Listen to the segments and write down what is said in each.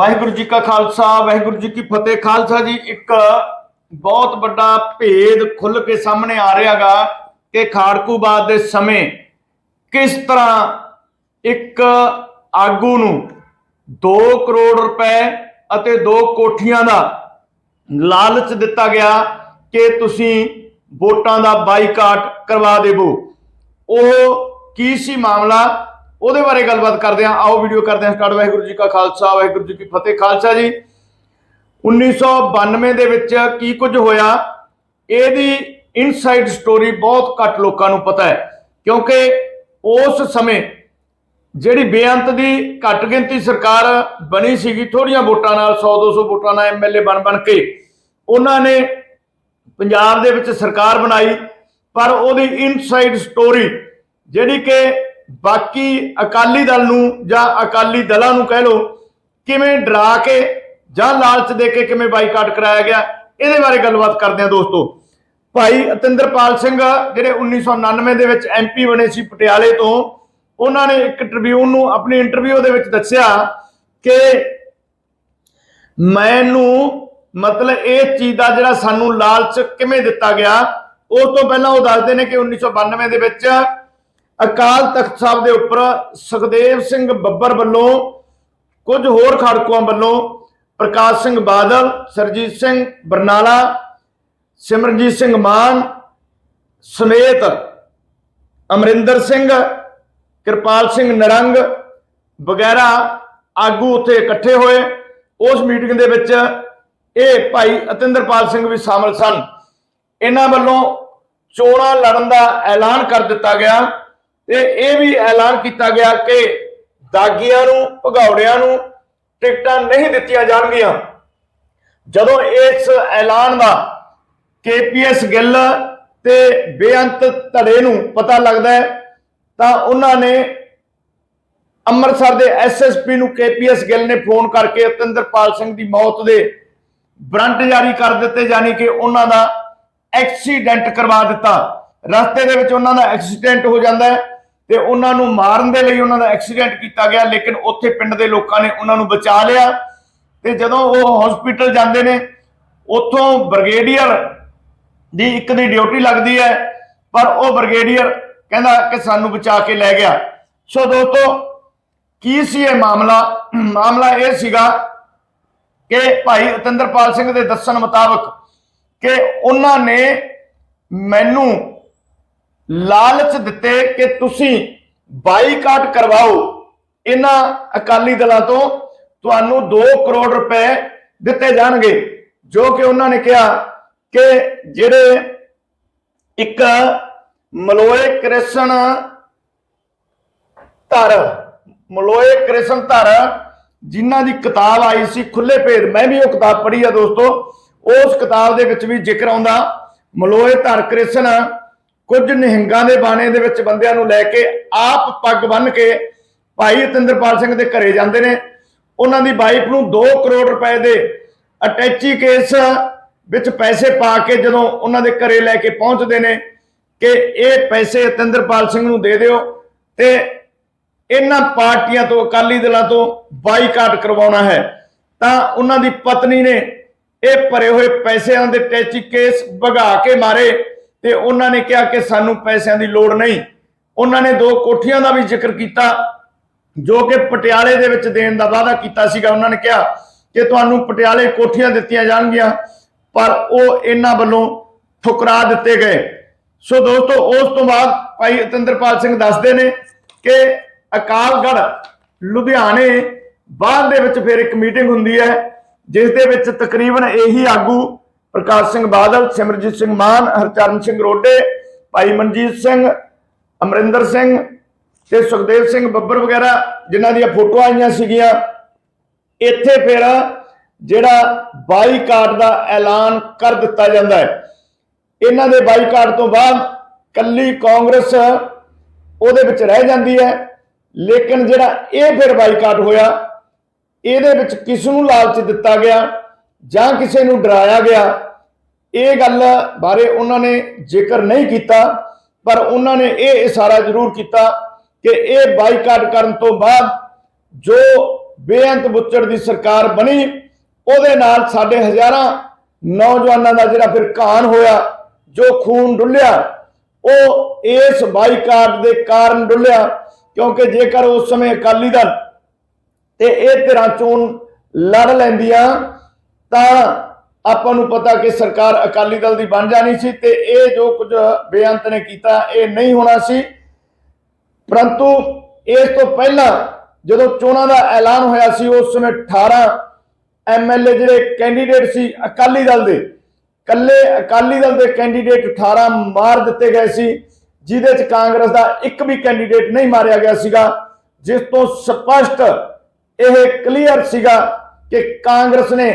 ਵਾਹਿਗੁਰੂ ਜੀ ਕਾ ਖਾਲਸਾ, ਵਾਹਿਗੁਰੂ ਜੀ ਕੀ ਫਤਿਹ। ਖਾਲਸਾ ਜੀ, ਇੱਕ ਬਹੁਤ ਵੱਡਾ ਭੇਦ ਖੁੱਲ ਕੇ ਸਾਹਮਣੇ ਆ ਰਿਹਾਗਾ ਕਿ ਖਾੜਕੂਬਾਦ ਦੇ ਸਮੇਂ ਕਿਸ ਤਰ੍ਹਾਂ ਇੱਕ ਆਗੂ ਨੂੰ 2 ਕਰੋੜ ਰੁਪਏ ਅਤੇ ਦੋ ਕੋਠੀਆਂ ਦਾ ਲਾਲਚ ਦਿੱਤਾ ਗਿਆ ਕਿ ਤੁਸੀਂ ਵੋਟਾਂ ਦਾ ਬਾਈਕਾਟ ਕਰਵਾ ਦੇਵੋ। ਉਹ ਕੀ ਸੀ ਮਾਮਲਾ? ਉਹਦੇ ਬਾਰੇ ਗੱਲਬਾਤ ਕਰਦੇ ਹਾਂ। ਆਓ ਵੀਡੀਓ ਕਰਦੇ ਹਾਂ ਸਟਾਰਟ। ਵਾਹਿਗੁਰੂ ਜੀ ਕਾ ਖਾਲਸਾ, ਵਾਹਿਗੁਰੂ ਜੀ ਕੀ ਫਤਿਹ। ਖਾਲਸਾ ਜੀ 1992 ਦੇ ਵਿੱਚ ਕੀ ਕੁਝ ਹੋਇਆ? ਇਹਦੀ ਇਨਸਾਈਡ ਸਟੋਰੀ ਬਹੁਤ ਘੱਟ ਲੋਕਾਂ ਨੂੰ ਪਤਾ ਹੈ, ਕਿਉਂਕਿ ਉਸ ਸਮੇਂ ਜਿਹੜੀ ਬੇਅੰਤ ਦੀ ਘੱਟ ਗਿਣਤੀ ਸਰਕਾਰ ਬਣੀ ਸੀਗੀ ਥੋੜੀਆਂ ਵੋਟਾਂ ਨਾਲ 100 200 ਵੋਟਾਂ ਨਾਲ ਐਮਐਲਏ ਬਣ ਬਣ ਕੇ, ਉਹਨਾਂ ਨੇ ਪੰਜਾਬ ਦੇ ਵਿੱਚ ਸਰਕਾਰ ਬਣਾਈ, ਪਰ ਉਹਦੀ ਇਨਸਾਈਡ ਸਟੋਰੀ ਜਿਹੜੀ ਕਿ ਬਾਕੀ ਅਕਾਲੀ ਦਲ ਨੂੰ ਜਾਂ ਅਕਾਲੀ ਦਲਾਂ ਨੂੰ ਕਹਿ ਲੋ ਕਿਵੇਂ ਡਰਾ ਕੇ ਜਾਂ ਲਾਲਚ ਦੇ ਕੇ ਕਿਵੇਂ ਬਾਈਕਾਟ ਕਰਾਇਆ ਗਿਆ, ਇਹਦੇ ਬਾਰੇ ਗੱਲਬਾਤ ਕਰਦੇ ਹਾਂ ਦੋਸਤੋ। ਭਾਈ ਅਤਿੰਦਰਪਾਲ ਸਿੰਘ ਜਿਹੜੇ 1999 ਦੇ ਵਿੱਚ ਐਮਪੀ ਬਣੇ ਸੀ ਪਟਿਆਲੇ ਤੋਂ, ਉਹਨਾਂ ਨੇ ਇੱਕ ਟ੍ਰਿਬਿਊਨ ਨੂੰ ਆਪਣੀ ਇੰਟਰਵਿਊ ਦੇ ਵਿੱਚ ਦੱਸਿਆ ਕਿ ਮੈਨੂੰ ਮਤਲਬ ਇਹ ਚੀਜ਼ ਦਾ ਜਿਹੜਾ ਸਾਨੂੰ ਲਾਲਚ ਕਿਵੇਂ ਦਿੱਤਾ ਗਿਆ ਉਸ ਤੋਂ ਪਹਿਲਾਂ ਉਹ ਦੱਸਦੇ ਨੇ ਕਿ 1992 ਦੇ ਵਿੱਚ ਅਕਾਲ ਤਖਤ ਸਾਹਿਬ ਦੇ ਉੱਪਰ ਸੁਖਦੇਵ ਸਿੰਘ ਬੱਬਰ ਵੱਲੋਂ, ਕੁਝ ਹੋਰ ਖੜਕੂਆਂ ਵੱਲੋਂ ਪ੍ਰਕਾਸ਼ ਸਿੰਘ ਬਾਦਲ, ਸਰਜੀਤ ਸਿੰਘ ਬਰਨਾਲਾ, ਸਿਮਰਨਜੀਤ ਸਿੰਘ ਮਾਨ ਸਮੇਤ ਅਮਰਿੰਦਰ ਸਿੰਘ, ਕਿਰਪਾਲ ਸਿੰਘ ਨਰੰਗ ਵਗੈਰਾ ਆਗੂ ਉੱਥੇ ਇਕੱਠੇ ਹੋਏ। ਉਸ ਮੀਟਿੰਗ ਦੇ ਵਿੱਚ ਇਹ ਭਾਈ ਅਤਿੰਦਰਪਾਲ ਸਿੰਘ ਵੀ ਸ਼ਾਮਲ ਸਨ। ਇਹਨਾਂ ਵੱਲੋਂ ਚੋਣਾਂ ਲੜਨ ਦਾ ਐਲਾਨ ਕਰ ਦਿੱਤਾ ਗਿਆ। ਤੇ ਇਹ ਵੀ ਐਲਾਨ ਕੀਤਾ ਗਿਆ ਕਿ ਦਾਗੀਆਂ ਨੂੰ, ਭਗੌੜਿਆਂ ਨੂੰ ਟਿਕਟਾਂ ਨਹੀਂ ਦਿੱਤੀਆਂ ਜਾਣਗੀਆਂ। ਜਦੋਂ ਇਸ ਐਲਾਨ ਦਾ ਕੇਪੀਐਸ ਗਿੱਲ ਤੇ ਬੇਅੰਤ ਧੜੇ ਨੂੰ ਪਤਾ ਲੱਗਦਾ ਹੈ, ਤਾਂ ਉਹਨਾਂ ਨੇ ਅੰਮ੍ਰਿਤਸਰ ਦੇ ਐਸਐਸਪੀ ਨੂੰ ਕੇਪੀਐਸ ਗਿੱਲ ਨੇ ਫੋਨ ਕਰਕੇ ਅਤਿੰਦਰਪਾਲ ਸਿੰਘ ਦੀ ਮੌਤ ਦੇ ਵਾਰੰਟ ਜਾਰੀ ਕਰ ਦਿੱਤੇ, ਯਾਨੀ ਕਿ ਉਹਨਾਂ ਦਾ ਐਕਸੀਡੈਂਟ ਕਰਵਾ ਦਿੱਤਾ। ਰਸਤੇ ਦੇ ਵਿੱਚ ਉਹਨਾਂ ਦਾ ਐਕਸੀਡੈਂਟ ਹੋ ਜਾਂਦਾ ਹੈ। ਤੇ ਉਹਨਾਂ ਨੂੰ ਮਾਰਨ ਦੇ ਲਈ ਉਹਨਾਂ ਦਾ ਐਕਸੀਡੈਂਟ ਕੀਤਾ ਗਿਆ, ਲੇਕਿਨ ਉੱਥੇ ਪਿੰਡ ਦੇ ਲੋਕਾਂ ਨੇ ਉਹਨਾਂ ਨੂੰ ਬਚਾ ਲਿਆ। ਤੇ ਜਦੋਂ ਉਹ ਹਸਪੀਟਲ ਜਾਂਦੇ ਨੇ, ਉੱਥੋਂ ਬ੍ਰਿਗੇਡੀਅਰ ਦੀ ਇੱਕ ਦੀ ਡਿਊਟੀ ਲੱਗਦੀ ਹੈ, ਪਰ ਉਹ ਬ੍ਰਿਗੇਡੀਅਰ ਕਹਿੰਦਾ ਕਿ ਸਾਨੂੰ ਬਚਾ ਕੇ ਲੈ ਗਿਆ। ਸੋ ਦੋਸਤੋ, ਕੀ ਸੀ ਇਹ ਮਾਮਲਾ? ਮਾਮਲਾ ਇਹ ਸੀਗਾ ਕਿ ਭਾਈ ਅਤਿੰਦਰਪਾਲ ਸਿੰਘ ਦੇ ਦੱਸਣ ਮੁਤਾਬਕ ਕਿ ਉਹਨਾਂ ਨੇ ਮੈਨੂੰ ਲਾਲਚ ਦਿੱਤੇ ਕਿ ਤੁਸੀਂ ਬਾਈਕਾਟ ਕਰਵਾਓ। ਇਹਨਾਂ ਅਕਾਲੀ ਦਲਾਂ ਤੋਂ ਤੁਹਾਨੂੰ 2 ਕਰੋੜ ਰੁਪਏ ਦਿੱਤੇ ਜਾਣਗੇ, ਜੋ ਕਿ ਉਹਨਾਂ ਨੇ ਕਿਹਾ ਕਿ ਜਿਹੜੇ ਇੱਕ ਮਲੋਏ ਕ੍ਰਿਸ਼ਨ ਧਰ, ਮਲੋਏ ਕ੍ਰਿਸ਼ਨ ਧਰ, ਜਿਨ੍ਹਾਂ ਦੀ ਕਿਤਾਬ ਆਈ ਸੀ ਖੁੱਲੇ ਭੇਦ, ਮੈਂ ਵੀ ਉਹ ਕਿਤਾਬ ਪੜ੍ਹੀ ਆ ਦੋਸਤੋ, ਉਸ ਕਿਤਾਬ ਦੇ ਵਿੱਚ ਵੀ ਜ਼ਿਕਰ ਆਉਂਦਾ, ਮਲੋਏ ਧਰ ਕ੍ਰਿਸ਼ਨ ਕੁਝ ਨਿਹੰਗਾਂ ਦੇ ਬਾਣੇ ਦੇ ਵਿੱਚ ਬੰਦਿਆਂ ਨੂੰ ਲੈ ਕੇ ਆਪ ਪੱਗ ਬੰਨ ਕੇ ਭਾਈ ਅਤਿੰਦਰਪਾਲ ਸਿੰਘ ਦੇ ਘਰੇ ਜਾਂਦੇ ਨੇ। ਉਹਨਾਂ ਦੀ ਵਾਈਫ ਨੂੰ 2 ਕਰੋੜ ਰੁਪਏ ਦੇ ਅਟੈਚੀ ਕੇਸ ਵਿੱਚ ਪੈਸੇ ਪਾ ਕੇ ਜਦੋਂ ਉਹਨਾਂ ਦੇ ਘਰੇ ਲੈ ਕੇ ਪਹੁੰਚਦੇ ਨੇ ਕਿ ਇਹ ਪੈਸੇ ਅਤਿੰਦਰਪਾਲ ਸਿੰਘ ਨੂੰ ਦੇ ਦਿਓ ਤੇ ਇਹਨਾਂ ਪਾਰਟੀਆਂ ਤੋਂ, ਅਕਾਲੀ ਦਲਾਂ ਤੋਂ ਬਾਈਕਾਟ ਕਰਵਾਉਣਾ ਹੈ। ਤਾਂ ਉਹਨਾਂ ਦੀ ਪਤਨੀ ਨੇ ਇਹ ਭਰੇ ਹੋਏ ਪੈਸਿਆਂ ਦੇ ਟੈਚੀ ਕੇਸ ਭਗਾ ਕੇ ਮਾਰੇ। ਤੇ ਉਹਨਾਂ ਨੇ ਕਿਹਾ ਕਿ ਸਾਨੂੰ ਪੈਸਿਆਂ ਦੀ ਲੋੜ ਨਹੀਂ। ਉਹਨਾਂ ਨੇ ਦੋ ਕੋਠੀਆਂ ਦਾ ਵੀ ਜ਼ਿਕਰ ਕੀਤਾ, ਜੋ ਕਿ ਪਟਿਆਲੇ ਦੇ ਵਿੱਚ ਦੇਣ ਦਾ ਵਾਅਦਾ ਕੀਤਾ ਸੀਗਾ। ਉਹਨਾਂ ਨੇ ਕਿਹਾ ਕਿ ਤੁਹਾਨੂੰ ਪਟਿਆਲੇ ਕੋਠੀਆਂ ਦਿੱਤੀਆਂ ਜਾਣਗੀਆਂ, ਪਰ ਉਹ ਇਹਨਾਂ ਵੱਲੋਂ ਠੁਕਰਾ ਦਿੱਤੇ ਗਏ। ਸੋ ਦੋਸਤੋ, ਉਸ ਤੋਂ ਬਾਅਦ ਭਾਈ ਅਤਿੰਦਰਪਾਲ ਸਿੰਘ ਦੱਸਦੇ ਨੇ ਕਿ ਅਕਾਲਗੜ੍ਹ, ਲੁਧਿਆਣੇ ਬਾਅਦ ਦੇ ਵਿੱਚ ਫਿਰ ਇੱਕ ਮੀਟਿੰਗ ਹੁੰਦੀ ਹੈ, ਜਿਸ ਦੇ ਵਿੱਚ ਤਕਰੀਬਨ ਇਹੀ ਆਗੂ ਪ੍ਰਕਾਸ਼ ਸਿੰਘ ਬਾਦਲ, ਸਿਮਰਜੀਤ ਸਿੰਘ ਮਾਨ, ਹਰਚਰਨ ਸਿੰਘ ਰੋਡੇ, ਭਾਈ ਮਨਜੀਤ ਸਿੰਘ, ਅਮਰਿੰਦਰ ਸਿੰਘ ਤੇ ਸੁਖਦੇਵ ਸਿੰਘ ਬੱਬਰ ਵਗੈਰਾ ਜਿਨ੍ਹਾਂ ਦੀਆਂ ਫੋਟੋਆਂ ਆਈਆਂ ਸੀਗੀਆਂ। ਇੱਥੇ ਫਿਰ ਜਿਹੜਾ ਬਾਈਕਾਟ ਦਾ ਐਲਾਨ ਕਰ ਦਿੱਤਾ ਜਾਂਦਾ ਹੈ। ਇਹਨਾਂ ਦੇ ਬਾਈਕਾਟ ਤੋਂ ਬਾਅਦ ਕੱਲੀ ਕਾਂਗਰਸ ਉਹਦੇ ਵਿੱਚ ਰਹਿ ਜਾਂਦੀ ਹੈ। ਲੇਕਿਨ ਜਿਹੜਾ ਇਹ ਫਿਰ ਬਾਈਕਾਟ ਹੋਇਆ, ਇਹਦੇ ਵਿੱਚ ਕਿਸ ਨੂੰ ਲਾਲਚ ਦਿੱਤਾ ਗਿਆ? ਜਾਂ ਕਿਸੇ ਨੂੰ ਡਰਾਇਆ ਗਿਆ, ਇਹ ਗੱਲ ਬਾਰੇ ਉਹਨਾਂ ਨੇ ਜ਼ਿਕਰ ਨਹੀਂ ਕੀਤਾ, ਪਰ ਉਹਨਾਂ ਨੇ ਇਹ ਇਸ਼ਾਰਾ ਜ਼ਰੂਰ ਕੀਤਾ ਕਿ ਇਹ ਬਾਈਕਾਟ ਕਰਨ ਤੋਂ ਬਾਅਦ ਜੋ ਬੇਅੰਤ ਬੁੱਚੜ ਦੀ ਸਰਕਾਰ ਬਣੀ, ਉਹਦੇ ਨਾਲ ਸਾਡੇ ਹਜ਼ਾਰਾਂ ਨੌਜਵਾਨਾਂ ਦਾ ਜਿਹੜਾ ਫਿਰ ਕਾਨ ਹੋਇਆ, ਜੋ ਖੂਨ ਡੁੱਲਿਆ, ਉਹ ਇਸ ਬਾਈਕਾਟ ਦੇ ਕਾਰਨ ਡੁੱਲਿਆ, ਕਿਉਂਕਿ ਜੇਕਰ ਉਸ ਸਮੇਂ ਅਕਾਲੀ ਦਲ ਤੇ ਇਹ ਧਿਰਾਂ ਚੋਣ ਲੜ ਲੈਂਦੀਆਂ ਤਾਂ ਆਪਾਂ ਨੂੰ ਪਤਾ ਕਿ ਸਰਕਾਰ ਅਕਾਲੀ ਦਲ ਦੀ ਬਣ ਜਾਣੀ ਸੀ ਤੇ ਇਹ ਜੋ ਕੁਝ ਬੇਅੰਤ ਨੇ ਕੀਤਾ, ਇਹ ਨਹੀਂ ਹੋਣਾ ਸੀ। ਪਰੰਤੂ ਇਸ ਤੋਂ ਪਹਿਲਾਂ ਜਦੋਂ ਚੋਣਾਂ ਦਾ ਐਲਾਨ ਹੋਇਆ ਸੀ, ਉਸ ਸਮੇਂ 18 ਐਮਐਲਏ ਜਿਹੜੇ ਕੈਂਡੀਡੇਟ ਸੀ ਅਕਾਲੀ ਦਲ ਦੇ ਕੱਲੇ ਅਕਾਲੀ ਦਲ ਦੇ ਕੈਂਡੀਡੇਟ 18 ਮਾਰ ਦਿੱਤੇ ਗਏ ਸੀ, ਜਿਹਦੇ ਚ ਕਾਂਗਰਸ ਦਾ ਇੱਕ ਵੀ ਕੈਂਡੀਡੇਟ ਨਹੀਂ ਮਾਰਿਆ ਗਿਆ ਸੀਗਾ, ਜਿਸ ਤੋਂ ਸਪਸ਼ਟ ਇਹ ਕਲੀਅਰ ਸੀਗਾ ਕਿ ਕਾਂਗਰਸ ਨੇ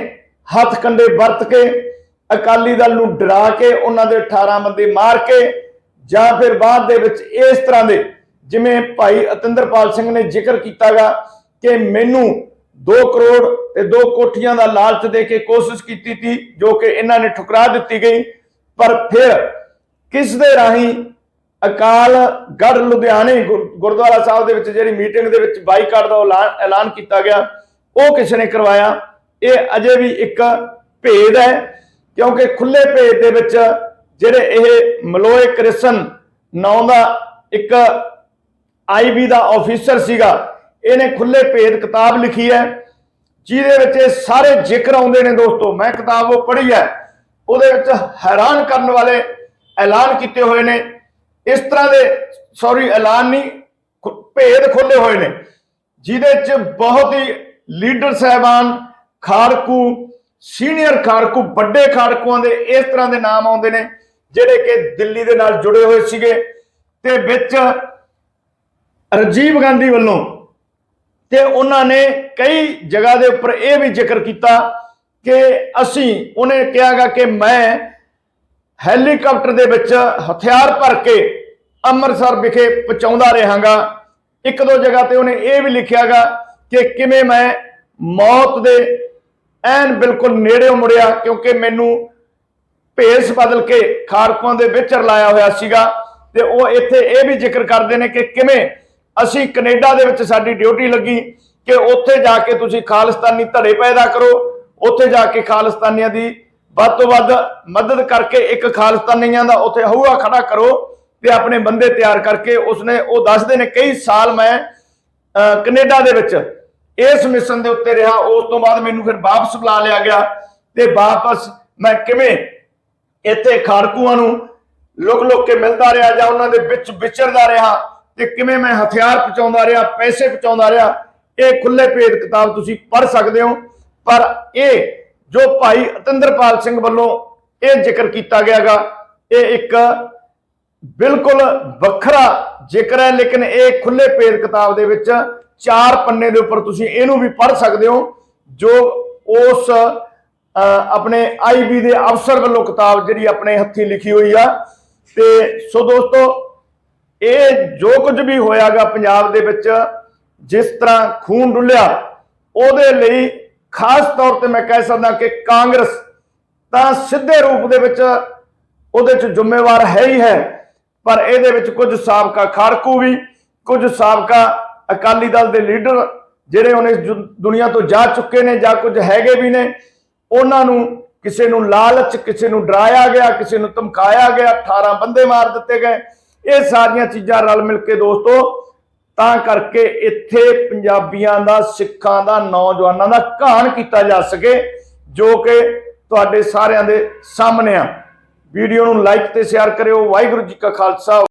ਹੱਥ ਕੰਡੇ ਵਰਤ ਕੇ, ਅਕਾਲੀ ਦਲ ਨੂੰ ਡਰਾ ਕੇ, ਉਹਨਾਂ ਦੇ 18 ਬੰਦੇ ਮਾਰ ਕੇ, ਜਾਂ ਫਿਰ ਬਾਅਦ ਦੇ ਵਿੱਚ ਇਸ ਤਰ੍ਹਾਂ ਦੇ, ਜਿਵੇਂ ਭਾਈ ਅਤਿੰਦਰਪਾਲ ਸਿੰਘ ਨੇ ਜ਼ਿਕਰ ਕੀਤਾਗਾ ਕਿ ਮੈਨੂੰ 2 ਕਰੋੜ ਤੇ 2 ਕੋਠੀਆਂ ਦਾ ਲਾਲਚ ਦੇ ਕੇ ਕੋਸ਼ਿਸ਼ ਕੀਤੀ ਸੀ ਜੋ ਕਿ ਇਹਨਾਂ ਨੇ ਠੁਕਰਾ ਦਿੱਤੀ ਗਈ। ਪਰ ਫਿਰ ਕਿਸ ਦੇ ਰਾਹੀਂ ਅਕਾਲ ਗੜ ਲੁਧਿਆਣੇ ਗੁਰ- ਗੁਰਦੁਆਰਾ ਸਾਹਿਬ ਦੇ ਵਿੱਚ ਜਿਹੜੀ ਮੀਟਿੰਗ ਦੇ ਵਿੱਚ ਬਾਈਕਾਟ ਦਾ ਐਲਾਨ ਐਲਾਨ ਕੀਤਾ ਗਿਆ, ਉਹ ਕਿਸ ਨੇ ਕਰਵਾਇਆ? ਇਹ ਅਜੇ ਵੀ ਇੱਕ ਭੇਦ ਹੈ, ਕਿਉਂਕਿ ਖੁੱਲੇ ਭੇਦ ਦੇ ਵਿੱਚ ਜਿਹੜੇ ਇਹ ਮਲੋਏ ਕ੍ਰਿਸ਼ਨ ਨਾਂ ਦਾ ਇੱਕ ਆਈਬੀ ਦਾ ਆਫੀਸਰ ਸੀਗਾ, ਇਹਨੇ ਖੁੱਲੇ ਭੇਦ ਕਿਤਾਬ ਲਿਖੀ ਹੈ, ਜਿਹਦੇ ਵਿੱਚ ਇਹ ਸਾਰੇ ਜ਼ਿਕਰ ਆਉਂਦੇ ਨੇ ਦੋਸਤੋ। ਮੈਂ ਕਿਤਾਬ ਉਹ ਪੜ੍ਹੀ ਹੈ, ਉਹਦੇ ਵਿੱਚ ਹੈਰਾਨ ਕਰਨ ਵਾਲੇ ਐਲਾਨ ਕੀਤੇ ਹੋਏ ਨੇ। ਇਸ ਤਰ੍ਹਾਂ ਦੇ ਸੌਰੀ ਐਲਾਨ ਨਹੀਂ, ਖੁ- ਭੇਦ ਖੋਲੇ ਹੋਏ ਨੇ, ਜਿਹਦੇ ਚ ਬਹੁਤ ਹੀ ਲੀਡਰ ਸਹਿਬਾਨ ਖਾੜਕੂ ਸੀਨੀਅਰ ਖਾੜਕੂ ਵੱਡੇ ਖਾੜਕੂਆਂ ਦੇ ਇਸ ਤਰ੍ਹਾਂ ਦੇ ਨਾਮ ਆਉਂਦੇ ਨੇ, ਜਿਹੜੇ ਕਿ ਦਿੱਲੀ ਦੇ ਨਾਲ ਜੁੜੇ ਹੋਏ ਸੀਗੇ ਤੇ ਵਿੱਚ ਰਾਜੀਵ ਗਾਂਧੀ ਵੱਲੋਂ ਤੇ ਉਹਨਾਂ ਨੇ ਕਈ ਜਗ੍ਹਾ ਦੇ ਉੱਪਰ ਇਹ ਵੀ ਜ਼ਿਕਰ ਕੀਤਾ ਕਿ ਅਸੀਂ, ਉਹਨੇ ਕਿਹਾਗਾ ਕਿ ਮੈਂ ਹੈਲੀਕਾਪਟਰ ਦੇ ਵਿੱਚ ਹਥਿਆਰ ਭਰ ਕੇ ਅੰਮ੍ਰਿਤਸਰ ਵਿਖੇ ਪਹੁੰਚਾਉਂਦਾ ਰਹਾਂਗਾ। ਇੱਕ ਦੋ ਜਗ੍ਹਾ ਤੇ ਉਹਨੇ ਇਹ ਵੀ ਲਿਖਿਆਗਾ ਕਿ ਕਿਵੇਂ ਮੈਂ ਮੌਤ ਦੇ ਐਨ ਬਿਲਕੁਲ ਨੇੜਿਓਂ ਮੁੜਿਆ ਕਿਉਂਕਿ ਮੈਨੂੰ ਭੇਸ ਬਦਲ ਕੇ ਖਾਰਕੂਆਂ ਦੇ ਵਿੱਚ ਰਲਾਇਆ ਹੋਇਆ ਸੀਗਾ ਤੇ ਉਹ ਇੱਥੇ ਇਹ ਵੀ ਜ਼ਿਕਰ ਕਰਦੇ ਨੇ ਕਿ ਕਿਵੇਂ ਅਸੀਂ ਕੈਨੇਡਾ ਦੇ ਵਿੱਚ ਸਾਡੀ ਡਿਊਟੀ ਲੱਗੀ ਕਿ ਉੱਥੇ ਜਾ ਕੇ ਤੁਸੀਂ ਖਾਲਿਸਤਾਨੀ ਧੜੇ ਪੈਦਾ ਕਰੋ ਉੱਥੇ ਜਾ ਕੇ ਖਾਲਿਸਤਾਨੀਆਂ ਦੀ ਵੱਧ ਤੋਂ ਵੱਧ ਮਦਦ ਕਰਕੇ ਇੱਕ ਖਾਲਿਸਤਾਨੀਆਂ ਦਾ ਉੱਥੇ ਹਊਆ ਖੜਾ ਕਰੋ ਤੇ ਆਪਣੇ ਬੰਦੇ ਤਿਆਰ ਕਰਕੇ ਉਸਨੇ ਉਹ ਦੱਸਦੇ ਨੇ ਕਈ ਸਾਲ ਮੈਂ ਅਹ, ਕੈਨੇਡਾ ਦੇ ਵਿੱਚ ਇਸ ਮਿਸ਼ਨ ਦੇ ਉੱਤੇ ਰਿਹਾ, ਉਸ ਤੋਂ ਬਾਅਦ ਮੈਨੂੰ ਫਿਰ ਵਾਪਸ ਬੁਲਾ ਲਿਆ ਗਿਆ ਤੇ ਵਾਪਸ ਮੈਂ ਕਿਵੇਂ ਇੱਥੇ ਖਾੜਕੂਆਂ ਨੂੰ ਲੁਕ ਲੁਕ ਕੇ ਮਿਲਦਾ ਰਿਹਾ ਜਾਂ ਉਹਨਾਂ ਦੇ ਵਿੱਚ ਵਿਚਰਦਾ ਰਿਹਾ ਤੇ ਕਿਵੇਂ ਮੈਂ ਹਥਿਆਰ ਪਹੁੰਚਾਉਂਦਾ ਰਿਹਾ, ਪੈਸੇ ਪਹੁੰਚਾਉਂਦਾ ਰਿਹਾ, ਇਹ ਖੁੱਲੇ ਭੇਦ ਕਿਤਾਬ ਤੁਸੀਂ ਪੜ੍ਹ ਸਕਦੇ ਹੋ। ਪਰ ਇਹ ਜੋ ਭਾਈ ਅਤਿੰਦਰਪਾਲ ਸਿੰਘ ਵੱਲੋਂ ਇਹ ਜ਼ਿਕਰ ਕੀਤਾ ਗਿਆਗਾ, ਇਹ ਇੱਕ ਬਿਲਕੁਲ ਵੱਖਰਾ ਜ਼ਿਕਰ ਹੈ, ਲੇਕਿਨ ਇਹ ਖੁੱਲੇ ਭੇਦ ਕਿਤਾਬ ਦੇ ਵਿੱਚ ਚਾਰ ਪੰਨੇ ਦੇ ਉੱਪਰ ਤੁਸੀਂ ਇਹਨੂੰ ਵੀ ਪੜ੍ਹ ਸਕਦੇ ਹੋ ਜੋ ਉਸ ਅ, ਆਪਣੇ ਆਈਬੀ ਦੇ ਅਫਸਰ ਵੱਲੋਂ ਕਿਤਾਬ ਜਿਹੜੀ ਆਪਣੇ ਹੱਥੀਂ ਲਿਖੀ ਹੋਈ ਆ। ਤੇ ਸੋ ਦੋਸਤੋ ਇਹ ਜੋ ਕੁਝ ਵੀ ਹੋਇਆਗਾ ਪੰਜਾਬ ਦੇ ਵਿੱਚ ਜਿਸ ਤਰ੍ਹਾਂ ਖੂਨ ਡੁੱਲਿਆ ਉਹਦੇ ਲਈ ਖਾਸ ਤੌਰ ਤੇ ਮੈਂ ਕਹਿ ਸਕਦਾ ਕਿ ਕਾਂਗਰਸ ਤਾਂ ਸਿੱਧੇ ਰੂਪ ਦੇ ਵਿੱਚ ਉਹਦੇ ਚ ਜ਼ਿੰਮੇਵਾਰ ਹੈ ਹੀ ਹੈ ਪਰ ਇਹਦੇ ਵਿੱਚ ਕੁਝ ਸਾਬਕਾ ਖਾੜਕੂ ਵੀ ਕੁਝ ਸਾਬਕਾ ਅਕਾਲੀ ਦਲ ਦੇ ਲੀਡਰ ਜਿਹੜੇ ਹੁਣ ਇਸ ਜੁ- ਦੁਨੀਆ ਤੋਂ ਜਾ ਚੁੱਕੇ ਨੇ ਜਾਂ ਕੁਝ ਹੈਗੇ ਵੀ ਨੇ, ਉਹਨਾਂ ਨੂੰ ਕਿਸੇ ਨੂੰ ਲਾਲਚ, ਕਿਸੇ ਨੂੰ ਡਰਾਇਆ ਗਿਆ, ਕਿਸੇ ਨੂੰ ਧਮਕਾਇਆ ਗਿਆ 18 ਬੰਦੇ ਮਾਰ ਦਿੱਤੇ ਗਏ। ਇਹ ਸਾਰੀਆਂ ਚੀਜ਼ਾਂ ਰਲ ਮਿਲ ਕੇ ਦੋਸਤੋ, ਤਾਂ ਕਰਕੇ ਇੱਥੇ ਪੰਜਾਬੀਆਂ ਦਾ, ਸਿੱਖਾਂ ਦਾ, ਨੌਜਵਾਨਾਂ ਦਾ ਘਾਣ ਕੀਤਾ ਜਾ ਸਕੇ, ਜੋ ਕਿ ਤੁਹਾਡੇ ਸਾਰਿਆਂ ਦੇ ਸਾਹਮਣੇ ਆ। ਵੀਡੀਓ ਨੂੰ ਲਾਈਕ ਤੇ ਸ਼ੇਅਰ ਕਰਿਓ। ਵਾਹਿਗੁਰੂ ਜੀ ਕਾ ਖਾਲਸਾ।